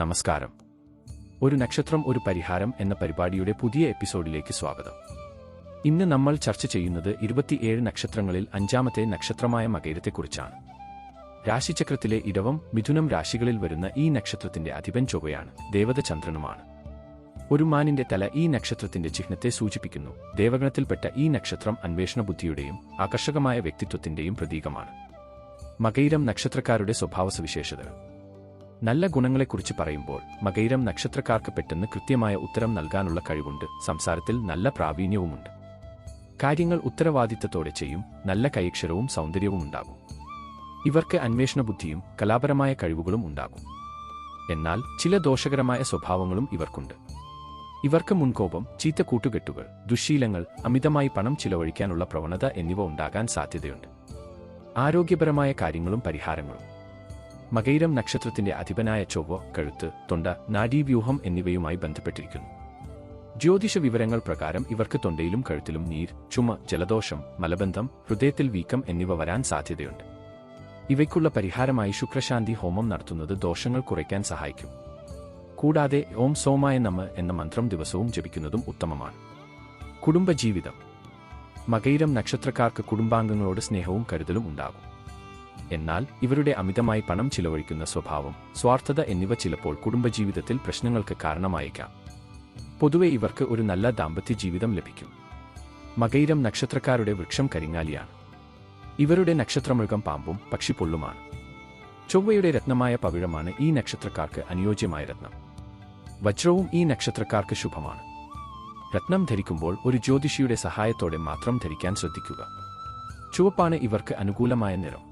നമസ്കാരം. ഒരു നക്ഷത്രം ഒരു പരിഹാരം എന്ന പരിപാടിയുടെ പുതിയ എപ്പിസോഡിലേക്ക് സ്വാഗതം. ഇന്ന് നമ്മൾ ചർച്ച ചെയ്യുന്നത് ഇരുപത്തിയേഴ് നക്ഷത്രങ്ങളിൽ അഞ്ചാമത്തെ നക്ഷത്രമായ മകയിരത്തെക്കുറിച്ചാണ് രാശിചക്രത്തിലെ ഇടവം മിഥുനം രാശികളിൽ വരുന്ന ഈ നക്ഷത്രത്തിന്റെ അധിപൻ ചൊവ്വയാണ് ദേവത ചന്ദ്രനുമാണ് ഒരു മാനിന്റെ തല ഈ നക്ഷത്രത്തിന്റെ ചിഹ്നത്തെ സൂചിപ്പിക്കുന്നു. ദേവഗണത്തിൽപ്പെട്ട ഈ നക്ഷത്രം അന്വേഷണ ബുദ്ധിയുടെയും ആകർഷകമായ വ്യക്തിത്വത്തിന്റെയും പ്രതീകമാണ്. മകൈരം നക്ഷത്രക്കാരുടെ സ്വഭാവസവിശേഷതകൾ. നല്ല ഗുണങ്ങളെക്കുറിച്ച് പറയുമ്പോൾ മകൈരം നക്ഷത്രക്കാർക്ക് പെട്ടെന്ന് കൃത്യമായ ഉത്തരം നൽകാനുള്ള കഴിവുണ്ട്. സംസാരത്തിൽ നല്ല പ്രാവീണ്യവുമുണ്ട്. കാര്യങ്ങൾ ഉത്തരവാദിത്തത്തോടെ ചെയ്യും. നല്ല കൈക്ഷരവും സൗന്ദര്യവും ഉണ്ടാകും. ഇവർക്ക് അന്വേഷണ ബുദ്ധിയും കലാപരമായ കഴിവുകളും ഉണ്ടാകും. എന്നാൽ ചില ദോഷകരമായ സ്വഭാവങ്ങളും ഇവർക്കുണ്ട്. ഇവർക്ക് മുൻകോപം ചീത്ത കൂട്ടുകെട്ടുകൾ ദുശീലങ്ങൾ അമിതമായി പണം ചിലവഴിക്കാനുള്ള പ്രവണത എന്നിവ ഉണ്ടാകാൻ സാധ്യതയുണ്ട്. ആരോഗ്യപരമായ കാര്യങ്ങളും പരിഹാരങ്ങളും. മകയിരം നക്ഷത്രത്തിന്റെ അധിപനായ ചൊവ്വ കഴുത്ത് തൊണ്ട നാഡീവ്യൂഹം എന്നിവയുമായി ബന്ധപ്പെട്ടിരിക്കുന്നു. ജ്യോതിഷ വിവരങ്ങൾ പ്രകാരം ഇവർക്ക് തൊണ്ടയിലും കഴുത്തിലും നീർ ചുമ ജലദോഷം മലബന്ധം ഹൃദയത്തിൽ വീക്കം എന്നിവ വരാൻ സാധ്യതയുണ്ട്. ഇവയ്ക്കുള്ള പരിഹാരമായി ശുക്രശാന്തി ഹോമം നടത്തുന്നത് ദോഷങ്ങൾ കുറയ്ക്കാൻ സഹായിക്കും. കൂടാതെ ഓം സോമായ നമ എന്ന മന്ത്രം ദിവസവും ജപിക്കുന്നതും ഉത്തമമാണ്. കുടുംബജീവിതം. മകൈരം നക്ഷത്രക്കാർക്ക് കുടുംബാംഗങ്ങളോട് സ്നേഹവും കരുതലും ഉണ്ടാകും. എന്നാൽ ഇവരുടെ അമിതമായി പണം ചിലവഴിക്കുന്ന സ്വഭാവം സ്വാർത്ഥത എന്നിവ ചിലപ്പോൾ കുടുംബജീവിതത്തിൽ പ്രശ്നങ്ങൾക്ക് കാരണമായേക്കാം. പൊതുവെ ഇവർക്ക് ഒരു നല്ല ദാമ്പത്യ ജീവിതം ലഭിക്കും. മകയിരം നക്ഷത്രക്കാരുടെ വൃക്ഷം കരിങ്ങാലിയാണ്. ഇവരുടെ നക്ഷത്രമൃഗം പാമ്പും പക്ഷിപ്പൊള്ളുമാണ് ചൊവ്വയുടെ രത്നമായ പവിഴമാണ് ഈ നക്ഷത്രക്കാർക്ക് അനുയോജ്യമായ രത്നം. വജ്രവും ഈ നക്ഷത്രക്കാർക്ക് ശുഭമാണ്. രത്നം ധരിക്കുമ്പോൾ ഒരു ജ്യോതിഷിയുടെ സഹായത്തോടെ മാത്രം ധരിക്കാൻ ശ്രദ്ധിക്കുക. ചുവപ്പാണ് ഇവർക്ക് അനുകൂലമായ നിറം.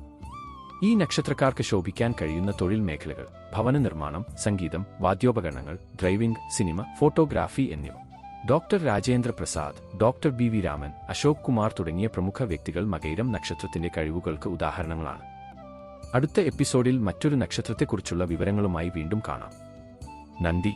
ഈ നക്ഷത്രക്കാർക്ക് ശോഭിക്കാൻ കഴിയുന്ന തൊഴിൽ മേഖലകൾ ഭവന നിർമ്മാണം സംഗീതം വാദ്യോപകരണങ്ങൾ ഡ്രൈവിംഗ് സിനിമ ഫോട്ടോഗ്രാഫി എന്നിവ. Doctor Rajendra Prasad doctor B V Raman Ashok Kumar തുടങ്ങിയ പ്രമുഖ വ്യക്തികൾ മകൈരം നക്ഷത്രത്തിന്റെ കഴിവുകൾക്ക് ഉദാഹരണങ്ങളാണ്. അടുത്ത എപ്പിസോഡിൽ മറ്റൊരു നക്ഷത്രത്തെക്കുറിച്ചുള്ള വിവരങ്ങളുമായി വീണ്ടും കാണാം. നന്ദി.